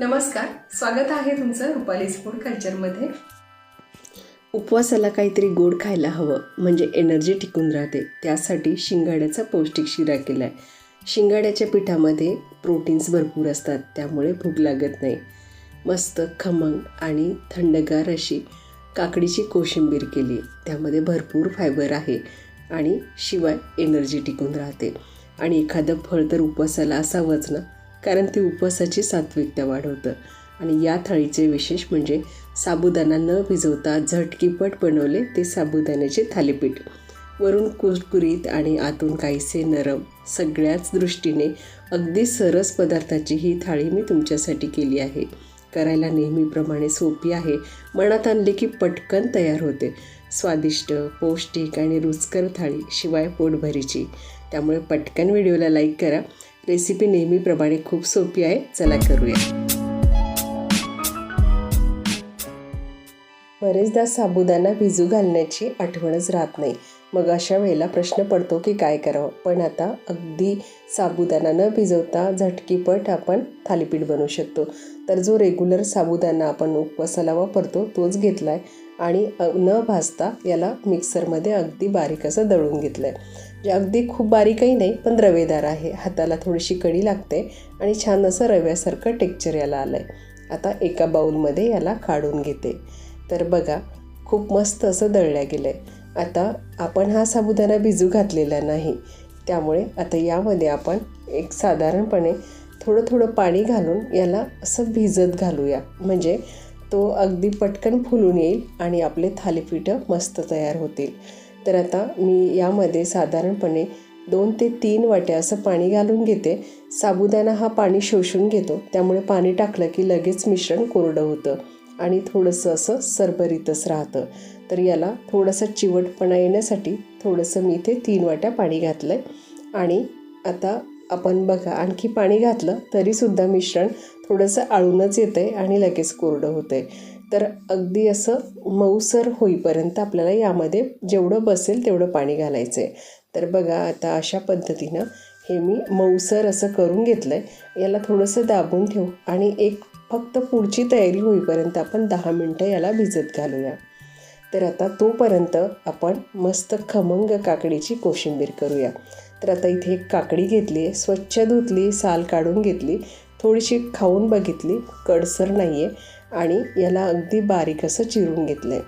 नमस्कार स्वागत आहे तुमचं रुपालीज फूड कल्चरमध्ये उपवासाला काहीतरी गोड खायला हवं म्हणजे एनर्जी टिकून राहते. त्यासाठी शिंगाड्याचा पौष्टिक शिरा केला आहे शिंगाड्याच्या पिठामध्ये प्रोटीन्स भरपूर असतात त्यामुळे भूक लागत नाही. मस्त खमंग आणि थंडगार अशी काकडीची कोशिंबीर केली. त्यामध्ये भरपूर फायबर आहे आणि शिवाय एनर्जी टिकून राहते. आणि एखादं फळ तर उपवासाला असावंच ना? कारण ते उपवासाची सात्विकता वाढवतं. आणि या थाळीचे विशेष म्हणजे साबुदाणा न भिजवता झटकीपट बनवले ते साबुदाण्याचे थालीपीठ. वरून कुरकुरीत आणि आतून काहीसे नरम सगळ्याच दृष्टीने अगदी सरस पदार्थाची ही थाळी मी तुमच्यासाठी केली आहे. करायला नेहमीप्रमाणे सोपी आहे. मनात आणले की पटकन तयार होते. स्वादिष्ट पौष्टिक आणि रुचकर थाळी शिवाय पोटभरीची. त्यामुळे पटकन व्हिडिओला लाईक करा. रेसिपी नेहमीप्रमाणे खूप सोपी आहे. चला करूया. बरेचदा साबुदाणा भिजू घालण्याची आठवणच राहत नाही. मग अशा वेळेला प्रश्न पडतो की काय करावं? पण आता अगदी साबुदाणा न भिजवता झटकीपट आपण थालीपीठ बनवू शकतो. तर जो रेग्युलर साबुदाणा आपण उपवासाला वापरतो तोच घेतला आहे आणि न भाजता याला मिक्सरमध्ये अगदी बारीक असं दळून घेतलं आहे जे म्हणजे अगदी खूप बारीकही नाही पण रवेदार आहे. हाताला थोडीशी कडी लागते आणि छान असं रव्यासारखं टेक्चर याला आलं आहे आता एका बाऊलमध्ये याला काढून घेते. तर बघा खूप मस्त असं दळल्या गेलं आहे आता आपण हा साबुदाणा भिजू घातलेला नाही. त्यामुळे आता यामध्ये आपण एक साधारणपणे थोडं थोडं पाणी घालून याला असं भिजत घालूया. म्हणजे तो अगदी पटकन फुलून येईल आणि आपले थालीपीठं मस्त तयार होतील. तर आता मी यामध्ये साधारणपणे दोन ते तीन वाट्या असं पाणी घालून घेते. साबुदाणा हा पाणी शोषून घेतो. त्यामुळे पाणी टाकलं की लगेच मिश्रण कोरडं होतं आणि थोडंसं असं सरभरीतच राहतं. तर याला थोडंसं चिवटपणा येण्यासाठी थोडंसं मी इथे तीन वाट्या पाणी घातलं आहे आणि आता आपण बघा आणखी पाणी घातलं तरीसुद्धा मिश्रण थोडंसं आळूनच येतं आहे आणि लगेच कोरडं होतं आहे तर अगदी असं मऊसर होईपर्यंत आपल्याला यामध्ये जेवढं बसेल तेवढं पाणी घालायचं आहे तर बघा आता अशा पद्धतीनं हे मी मऊसर असं करून घेतलं आहे याला थोडंसं दाबून ठेवू आणि एक फक्त पुढची तयारी होईपर्यंत आपण दहा मिनटं याला भिजत घालूया. तर आता तोपर्यंत आपण मस्त खमंग काकडीची कोशिंबीर करूया. तर आता इथे एक काकडी घेतली आहे. स्वच्छ धुतली साल काढून घेतली. थोडीशी खाऊन बघितली. कडसर नाही आहे आणि याला अगदी बारीक असं चिरून घेतलं आहे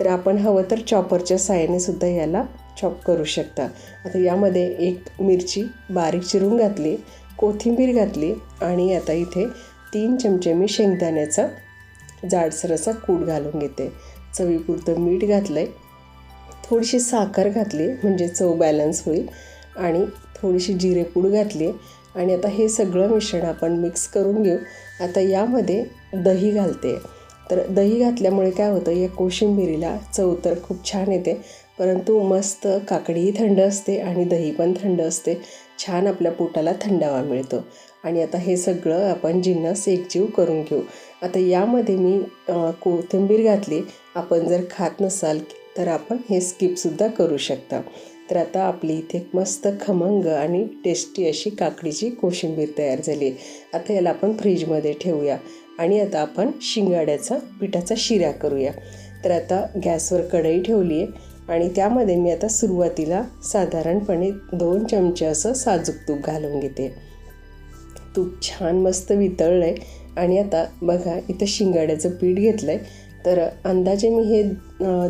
तर आपण हवं तर चॉपरच्या साह्याने सुद्धा याला चॉप करू शकता. आता यामध्ये एक मिरची बारीक चिरून घातली कोथिंबीर घातली आणि आता इथे तीन चमचे मी शेंगदाण्याचा जाडसर असा कूट घालून घेते. चवीपुरतं मीठ घातलं आहे थोडीशी साखर घातली म्हणजे चव बॅलन्स होईल. आणि थोडीशी जिरेपूड घातली आणि आता हे सगळं मिश्रण आपण मिक्स करून घेऊ. आता यामध्ये दही घालते. तर दही घातल्यामुळे काय होतं या कोशिंबिरीला चव तर खूप छान येते परंतु मस्त काकडीही थंड असते आणि दही पण थंड असते. छान आपल्या पोटाला थंडावा मिळतो. आणि आता हे सगळं आपण जिन्नस एकजीव करून घेऊ. आता यामध्ये मी कोथिंबीर घातली. आपण जर खात नसाल तर आपण हे स्किपसुद्धा करू शकता. तर आता आपली इथे मस्त खमंग आणि टेस्टी अशी काकडीची कोशिंबीर तयार झाली आहे. आता याला आपण फ्रीजमध्ये ठेवूया. आणि आता आपण शिंगाड्याचा पिठाचा शिरा करूया. तर आता गॅसवर कढई ठेवली आहे. आणि त्यामध्ये मी आता सुरुवातीला साधारणपणे दोन चमचे असं साजूक तूप घालून घेते. तूप छान मस्त वितळलं आहे आणि आता बघा इथं शिंगाड्याचं पीठ घेतलं आहे तर अंदाजे मी हे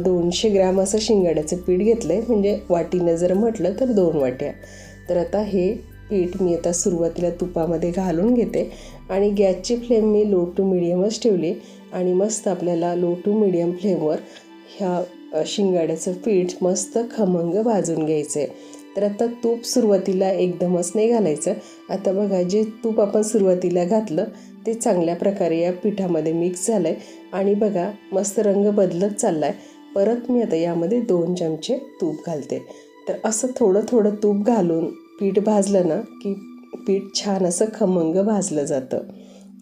दोनशे ग्रॅम असं शिंगाड्याचं पीठ घेतलं आहे म्हणजे वाटीनं जर म्हटलं तर दोन वाट्या. तर आता हे पीठ मी आता सुरुवातीला तुपामध्ये घालून घेते. आणि गॅसची फ्लेम मी लो टू मिडियमच ठेवली. आणि मस्त आपल्याला लो टू मिडियम फ्लेमवर ह्या शिंगाड्याचं पीठ मस्त खमंग भाजून घ्यायचं आहे तर आता तूप सुरुवातीला एकदमच नाही घालायचं. आता बघा जे तूप आपण सुरुवातीला घातलं ते चांगल्या प्रकारे या पिठामध्ये मिक्स झालं आहे आणि बघा मस्त रंग बदलत चालला आहे परत मी आता यामध्ये दोन चमचे तूप घालते. तर असं थोडं थोडं तूप घालून पीठ भाजलं ना की पीठ छान असं खमंग भाजलं जातं.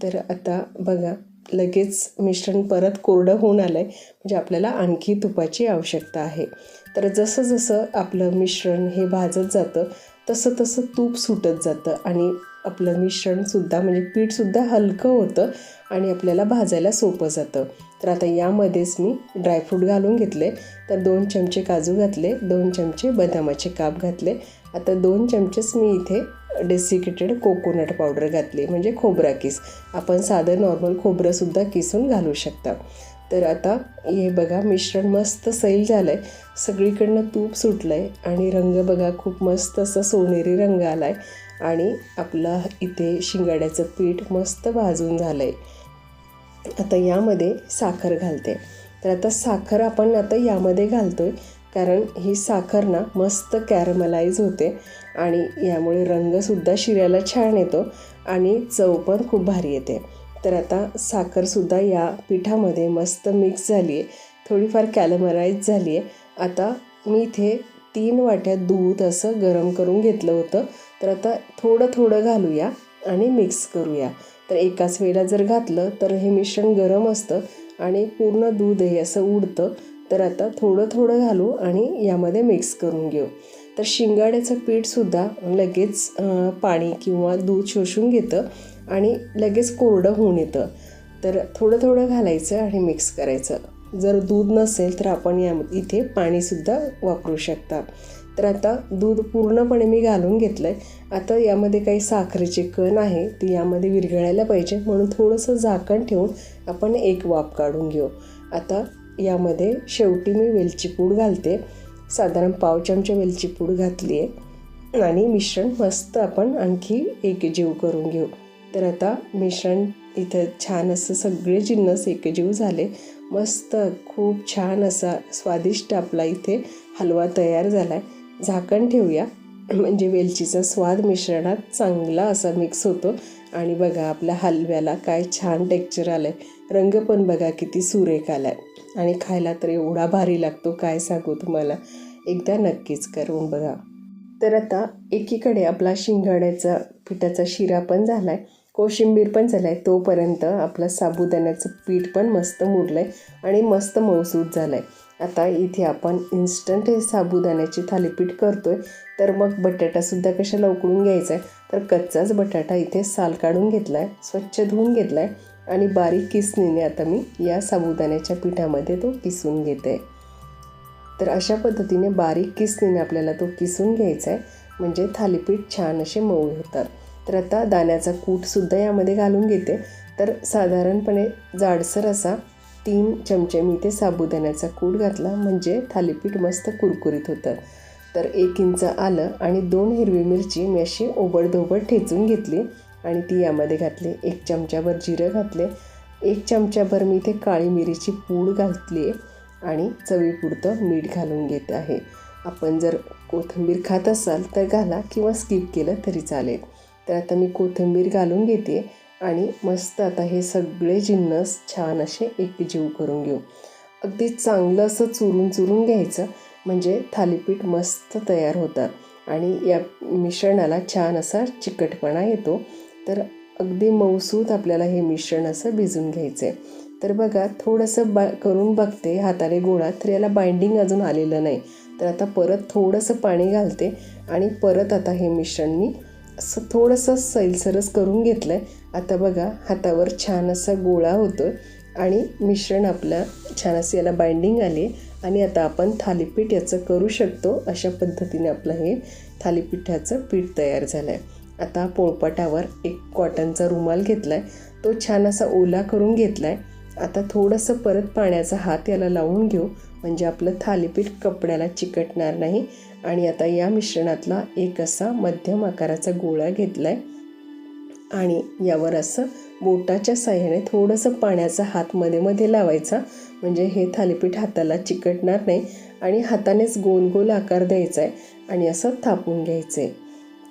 तर आता बघा लगेच मिश्रण परत कोरडं होऊन आलं आहे म्हणजे आपल्याला आणखी तुपाची आवश्यकता आहे. तर जसं जसं आपलं मिश्रण हे भाजत जातं तसं तसं तूप सुटत जातं आणि आपलं मिश्रणसुद्धा म्हणजे पीठसुद्धा हलकं होतं आणि आपल्याला भाजायला सोपं जातं. तर आता यामध्येच मी ड्रायफ्रूट घालून घेतले तर दोन चमचे काजू घातले दोन चमचे बदामाचे काप घातले. आता दोन चमचेच मी इथे डेसिकेटेड कोकोनट पावडर घातली म्हणजे खोबरा किस. आपण साधं नॉर्मल खोबरंसुद्धा किसून घालू शकता. तर आता हे बघा मिश्रण मस्त सैल झालं आहे सगळीकडनं तूप सुटलं आहे आणि रंग बघा खूप मस्त असं सोनेरी रंग आला आहे आणि आपलं इथे शिंगाड्याचं पीठ मस्त भाजून झालं आहे आता यामध्ये साखर घालते. तर आता साखर आपण आता यामध्ये घालतो आहे कारण ही साखर ना मस्त कॅरमलाईज होते आणि यामुळे रंगसुद्धा शिऱ्याला छान येतो आणि चव पण खूप भारी येते. तर आता साखरसुद्धा या पिठामध्ये मस्त मिक्स झाली आहे थोडीफार कॅलमराईज झाली आहे आता मी इथे तीन वाट्या दूध असं गरम करून घेतलं होतं. तर आता थोडं थोडं घालूया आणि मिक्स करूया. तर एकाच वेळेला जर घातलं तर हे मिश्रण गरम असतं आणि पूर्ण दूध हे असं उडतं. तर आता थोडं थोडं घालू आणि यामध्ये मिक्स करून घेऊ. तर शिंगाड्याचं पीठसुद्धा लगेच पाणी किंवा दूध शोषून घेतं आणि लगेच कोरडं होऊन येतं. तर थोडं थोडं घालायचं आणि मिक्स करायचं. जर दूध नसेल तर आपण या इथे पाणीसुद्धा वापरू शकता. तर आता दूध पूर्णपणे मी घालून घेतलं आहे आता यामध्ये काही साखरेचे कण आहे ते यामध्ये विरघळायला पाहिजे. म्हणून थोडंसं झाकण ठेवून आपण एक वाफ काढून घेऊ. आता यामध्ये शेवटी मी वेलची पूड घालते. साधारण पाव चमचे वेलची पूड घातली आहे आणि मिश्रण मस्त आपण आणखी एकजीव करून घेऊ. तर आता मिश्रण इथं छान असं सगळे जिन्नस एकजीव झाले. मस्त खूप छान असा स्वादिष्ट आपला इथे हलवा तयार झाला आहे झाकण ठेवूया. म्हणजे वेलचीचा स्वाद मिश्रणात चांगला असा मिक्स होतो. आणि बघा आपल्या हलव्याला काय छान टेक्चर आलं आहे रंग पण बघा किती सुरेख आला आहे आणि खायला तर एवढा भारी लागतो काय सांगू तुम्हाला? एकदा नक्कीच करून बघा. तर आता एकीकडे आपला शिंगाड्याचा पिठाचा शिरा पण झाला आहे कोशिंबीर पण झाला आहे तोपर्यंत आपलं साबुदाण्याचं पीठ पण मस्त मुरलं आहे आणि मस्त मौसूद झालं आहे आता इथे आपण इन्स्टंट हे साबुदाण्याची थालीपीठ करतो आहे तर मग बटाटासुद्धा कशाला उकळून घ्यायचा आहे तर कच्चाच बटाटा इथे साल काढून घेतला आहे स्वच्छ धुवून घेतला आहे आणि बारीक किसणीने आता मी या साबुदाण्याच्या पिठामध्ये तो किसून घेते. तर अशा पद्धतीने बारीक किसणीने आपल्याला तो किसून घ्यायचा आहे म्हणजे थालीपीठ छान असे मऊ होतात. तर आता दाण्याचा कूटसुद्धा यामध्ये घालून घेते. तर साधारणपणे जाडसर असा तीन चमचे मी ते साबुदाण्याचा कूट घातला. म्हणजे थालीपीठ मस्त कुरकुरीत होतं. तर एक इंच आलं आणि दोन हिरवी मिरची मी अशी ओबडधोबड ठेचून घेतली. आणि ती यामध्ये घातली. एक चमच्याभर जिरं घातले. एक चमच्याभर मी इथे काळी मिरीची पूड घातली आहे आणि चवीपुरतं मीठ घालून घेत आहे. आपण जर कोथिंबीर खात असाल तर घाला किंवा स्किप केलं तरी चालेल. तर आता मी कोथिंबीर घालून घेते आणि मस्त आता हे सगळे जिन्नस छान असे एकजीव करून घेऊ. अगदी चांगलं असं चुरून चुरून घ्यायचं म्हणजे थालीपीठ मस्त तयार होतात आणि या मिश्रणाला छान असा चिकटपणा येतो. तर अगदी मऊसूत आपल्याला हे मिश्रण असं भिजून घ्यायचं आहे तर बघा थोडंसं बा करून बघते हाताने गोळा तर याला बाइंडिंग अजून आलेलं नाही. तर आता परत थोडंसं पाणी घालते आणि परत आता हे मिश्रण मी असं थोडंसं सैलसरस करून घेतलं आहे आता बघा हातावर छान असा गोळा होतो आणि मिश्रण आपलं छान असं याला बाइंडिंग आली आणि आता आपण थालीपीठ याचं करू शकतो. अशा पद्धतीने आपलं हे थालीपीठाचं पीठ तयार झालं आहे आता पोळपाटावर एक कॉटनचा रुमाल घेतला आहे तो छान असा ओला करून घेतला आहे आता थोडंसं परत पाण्याचा हात याला लावून घेऊ. म्हणजे आपलं थालीपीठ कपड्याला चिकटणार नाही. आणि आता या मिश्रणातला एक असा मध्यम आकाराचा गोळा घेतला आहे आणि यावर असं बोटाच्या साह्याने थोडंसं पाण्याचा हात मध्ये मध्ये लावायचा. म्हणजे हे थालीपीठ हाताला चिकटणार नाही. आणि हातानेच गोल गोल आकार द्यायचा आहे आणि असं थापून घ्यायचं आहे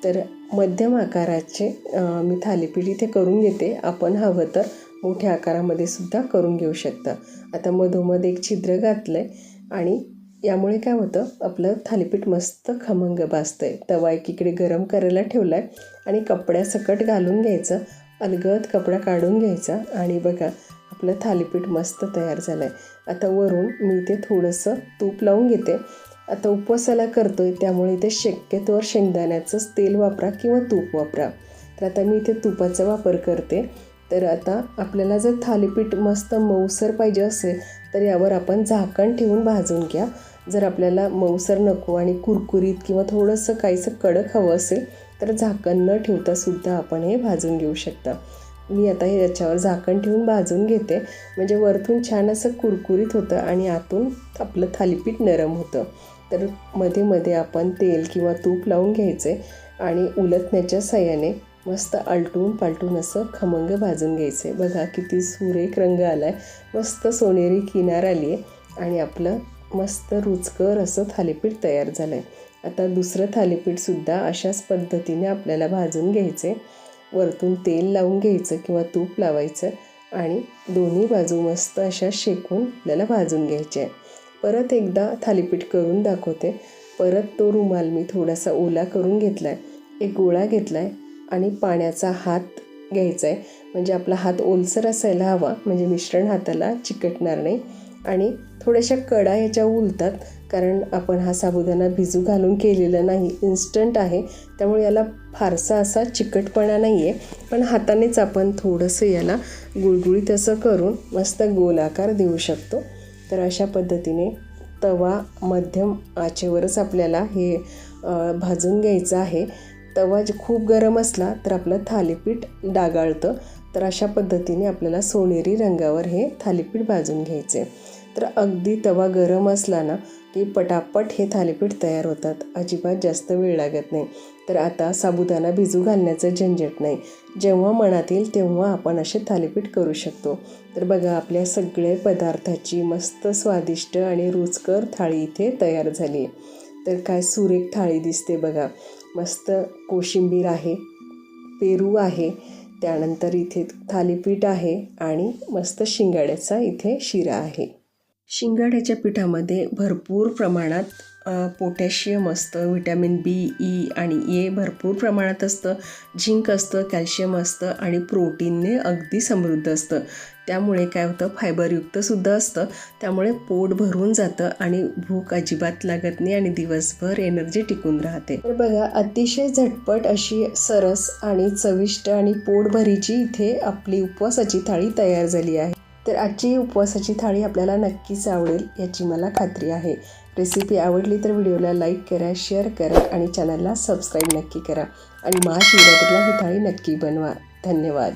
तर मध्यम आकाराचे मी थालीपीठ इथे करून घेते. आपण हवं तर मोठ्या आकारामध्ये सुद्धा करून घेऊ शकता. आता मधोमध एक छिद्र घातलं आहे आणि यामुळे काय होतं? आपलं थालीपीठ मस्त खमंग भाजतं आहे तवा एकीकडे गरम करायला ठेवला आहे आणि कपड्यासकट घालून घ्यायचं. अलगद कपडा काढून घ्यायचा आणि बघा आपलं थालीपीठ मस्त तयार झालं आहे आता वरून मी इथे थोडंसं तूप लावून घेते. आता उपवासाला करतो आहे त्यामुळे इथे शक्यतोवर शेंगदाण्याचंच तेल वापरा किंवा तूप वापरा. तर आता मी इथे तुपाचा वापर करते. तर आता आपल्याला जर थालीपीठ मस्त मऊसर पाहिजे असेल तर यावर आपण झाकण ठेवून भाजून घ्या. जर आपल्याला मऊसर नको आणि कुरकुरीत किंवा थोडंसं काहीसं कडक हवं असेल तर झाकण न ठेवता सुद्धा आपण हे भाजून घेऊ शकता. मी आता हे याच्यावर झाकण ठेवून भाजून घेते. म्हणजे वरतून छान असं कुरकुरीत होतं आणि आतून आपलं थालीपीठ नरम होतं. तर मध्ये मध्ये आपण तेल किंवा तूप लावून घ्यायचे आणि उलटण्याच्या सहाय्याने मस्त आलटून पालटून असं खमंग भाजून घ्यायचे. बघा किती सुरेख रंग आला आहे मस्त सोनेरी किनार आली आहे आणि आपलं मस्त रुचकर असं थालीपीठ तयार झालं आहे आता दुसरं थालीपीठसुद्धा अशाच पद्धतीने आपल्याला भाजून घ्यायचे. वरतून तेल लावून घ्यायचं किंवा तूप लावायचं आणि दोन्ही बाजू मस्त अशा शेकून आपल्याला भाजून घ्यायचे. आहे परत एकदा थालीपीठ करून दाखवते. परत तो रुमाल मी थोडासा ओला करून घेतला आहे एक गोळा घेतला आहे आणि पाण्याचा हात घ्यायचा आहे म्हणजे आपला हात ओलसर असायला हवा. म्हणजे मिश्रण हाताला चिकटणार नाही. आणि थोड्याशा कडा ह्याच्या उलतात. कारण आपण हा साबुदाणा भिजू घालून केलेला नाही. इन्स्टंट आहे. त्यामुळे याला फारसा असा चिकटपणा नाही आहे पण हातानेच आपण थोडंसं याला गुळगुळीत असं करून मस्त गोलाकार देऊ शकतो. तर अशा पद्धतीने तवा मध्यम आचेवरच आपल्याला हे भाजून घ्यायचं आहे. तवा जे खूप गरम असला तर आपलं थालीपीठ डागाळतं. तर अशा पद्धतीने आपल्याला सोनेरी रंगावर हे थालीपीठ भाजून घ्यायचे तर अगदी तवा गरम असला ना की पटापट हे थालीपीठ तयार होतात. अजिबात जास्त वेळ लागत नाही. तर आता साबुदाणा भिजू घालण्याचं झंझट नाही. जेव्हा मनात येईल तेव्हा आपण असे थालीपीठ करू शकतो. तर बघा आपल्या सगळे पदार्थाची मस्त स्वादिष्ट आणि रुचकर थाळी इथे तयार झाली आहे. तर काय सुरेख थाळी दिसते बघा. मस्त कोशिंबीर आहे पेरू आहे त्यानंतर इथे थालीपीठ आहे आणि मस्त शिंगाड्याचा इथे शिरा आहे. शिंगाड्याच्या पिठामध्ये भरपूर प्रमाणात पोटॅशियम असतं व्हिटॅमिन बी ई आणि ए भरपूर प्रमाणात असतं झिंक असतं कॅल्शियम असतं आणि प्रोटीनने अगदी समृद्ध असतं. त्यामुळे काय होतं फायबरयुक्तसुद्धा असतं. त्यामुळे पोट भरून जातं आणि भूक अजिबात लागत नाही आणि दिवसभर एनर्जी टिकून राहते. तर बघा अतिशय झटपट अशी सरस आणि चविष्ट आणि पोटभरीची इथे आपली उपवासाची थाळी तयार झाली आहे. तर आजची ही उपवासाची थाळी आपल्याला नक्कीच आवडेल याची मला खात्री आहे. रेसिपी आवडली तर व्हिडिओला लाईक करा शेअर करा आणि चॅनलला सबस्क्राईब नक्की करा. आणि महाशिवरात्रीला ही थाळी नक्की बनवा. धन्यवाद.